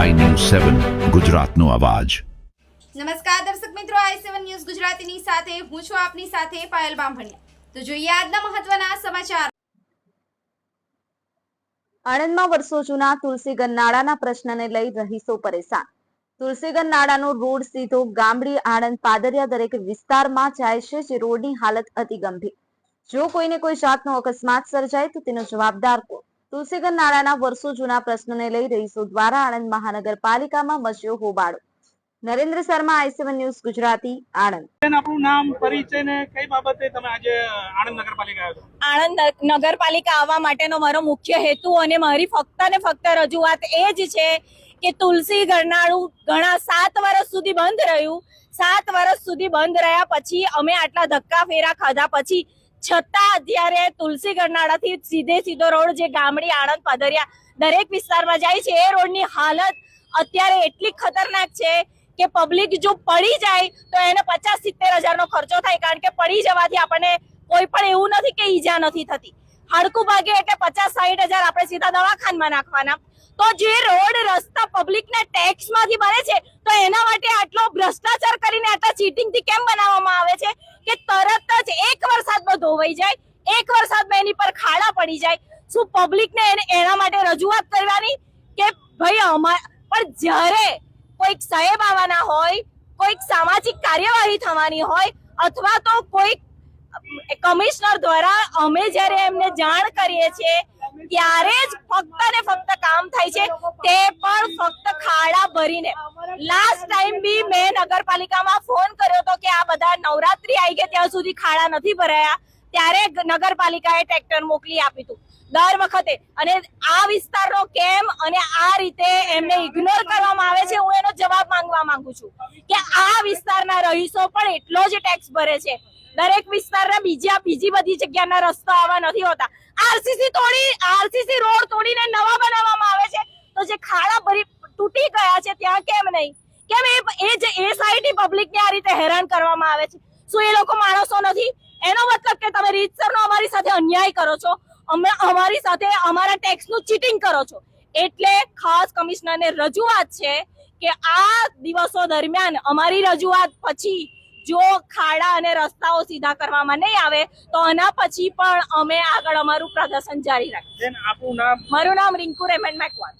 સેવન ગુજરાતનો અવાજ. નમસ્કાર દર્શક મિત્રો આઈ સેવન ન્યૂઝ ગુજરાતીની સાથે હું છું આપની સાથે પાયલ બામભણિયા. તો જોઈએ આજના મહત્વના સમાચાર. આણંદમાં વર્ષો જૂના તુલસીગન નાળાના પ્રશ્નને લઈ રહીશો પરેશાન. તુલસીગન નાળાનો રોડ સીધો ગામડી આણંદ પાદરિયા દરેક વિસ્તારમાં જાય છે જે રોડની હાલત અતિ ગંભીર. જો કોઈને કોઈ જાતનો અકસ્માત સર્જાય તો તેનો જવાબદાર કોણ? તુલસીગન નાળાના વર્ષો જૂના પ્રશ્નને લઈ રહીશો દ્વારા આણંદ મહાનગરપાલિકામાં મચ્યો હોબાળો. Narendra Sharma I News Gujarati Anand. આપણું નામ પરિચય ને કઈ બાબતે તમે આજે આણંદ નગરપાલિકા આવ્યો? આણંદ નગરપાલિકા આવવા માટેનો મારો મુખ્ય હેતુ અને મારી ફક્ત ને ફક્ત રજૂઆત એ જ છે કે તુલસી ગરનાળું ઘણા સાત વર્ષ સુધી બંધ રહ્યું. સાત વર્ષ સુધી બંધ રહ્યા પછી અમે આટલા ધક્કા ફેરા ખાધા પછી છતાં અત્યારે તુલસી ગરનાળાથી સીધે સીધો રોડ જે ગામડી આણંદ પદરિયા દરેક વિસ્તારમાં જાય છે. એ રોડની હાલત અત્યારે એટલી ખતરનાક છે કે પબ્લિક જો પડી જાય તો એને પચાસ સિત્તેર હજારનો ખર્ચો થાય કારણ કે પડી જવાથી આપણને કોઈ પણ એવું નથી કે ઈજા નથી થતી. હાડકું ભાગે એટલે પચાસ સાહીઠ હજાર આપણે સીધા દવાખાનામાં નાખવાના. તો જે રોડ રસ્તા ટેક્સમાંથી બને છે, તો એના માટે આટલો ભ્રષ્ટાચાર કરીને આટલા ચીટિંગથી કેમ બનાવવામાં આવે છે? કે તરત જ એક વરસાદમાં ધોવાઈ જાય, એક વરસાદમાં એની પર ખાડા પડી જાય. શું પબ્લિકને એને માટે રજૂઆત કરવાની? કે ભાઈ અમા, પણ જ્યારે કોઈક સાહેબ આવવાના હોય, કોઈક સામાજિક કાર્યવાહી થવાની હોય, અથવા તો કોઈક કમિશનર દ્વારા અમે જ્યારે એમને જાણ કરીએ છીએ ત્યારે જ ફક્ત ને ફક્ત કામ થાય છે તે પણ ફક્ત ખાડા ભરીને. લાસ્ટ ટાઈમ બી મેં નગરપાલિકામાં ફોન કર્યો હતો કે આ બધા નવરાત્રી આવી ગયા, ત્યાં સુધી ખાડા નથી ભરાયા. ત્યારે નગરપાલિકાએ ટ્રેક્ટર મોકલી આપ્યું હતું. દર વખતે અને આ વિસ્તારનો કેમ અને આ રીતે એમને ઇગ્નોર કરવામાં આવે છે, હું એનો જવાબ માંગવા માંગુ છું કે આ વિસ્તારના રહીશો પણ એટલો જ ટેક્સ ભરે છે. દરેક વિસ્તારના બીજા, બીજી બધી જગ્યાના રસ્તા આવા નથી હોતા. આરસીસી તોડી આરસીસી રોડ તોડીને નવા બનાવવામાં આવે છે. તો જે ખાડા ભરી, તૂટી ગયા છે, ત્યાં કેમ નહીં? કેમ એ એ જે, એ સાઈડની પબ્લિકને આ રીતે હેરાન કરવામાં આવે છે? શું એ લોકો માણસો નથી? એનો મતલબ કે તમે રીતસરનો અમારી સાથે અન્યાય કરો છો અમે અમારી સાથે અમારા ટેક્સનું ચીટિંગ કરો છો. એટલે ખાસ કમિશનરને રજૂઆત છે કે આ દિવસો દરમિયાન અમારી રજૂઆત પછી જો ખાડા અને રસ્તાઓ સીધા કરવામાં નહીં આવે તો આના પછી પણ અમે આગળ અમારું પ્રદર્શન જારી રાખીશું. આપણું નામ? મારું નામ રિંકુ રેમન મેકવાન.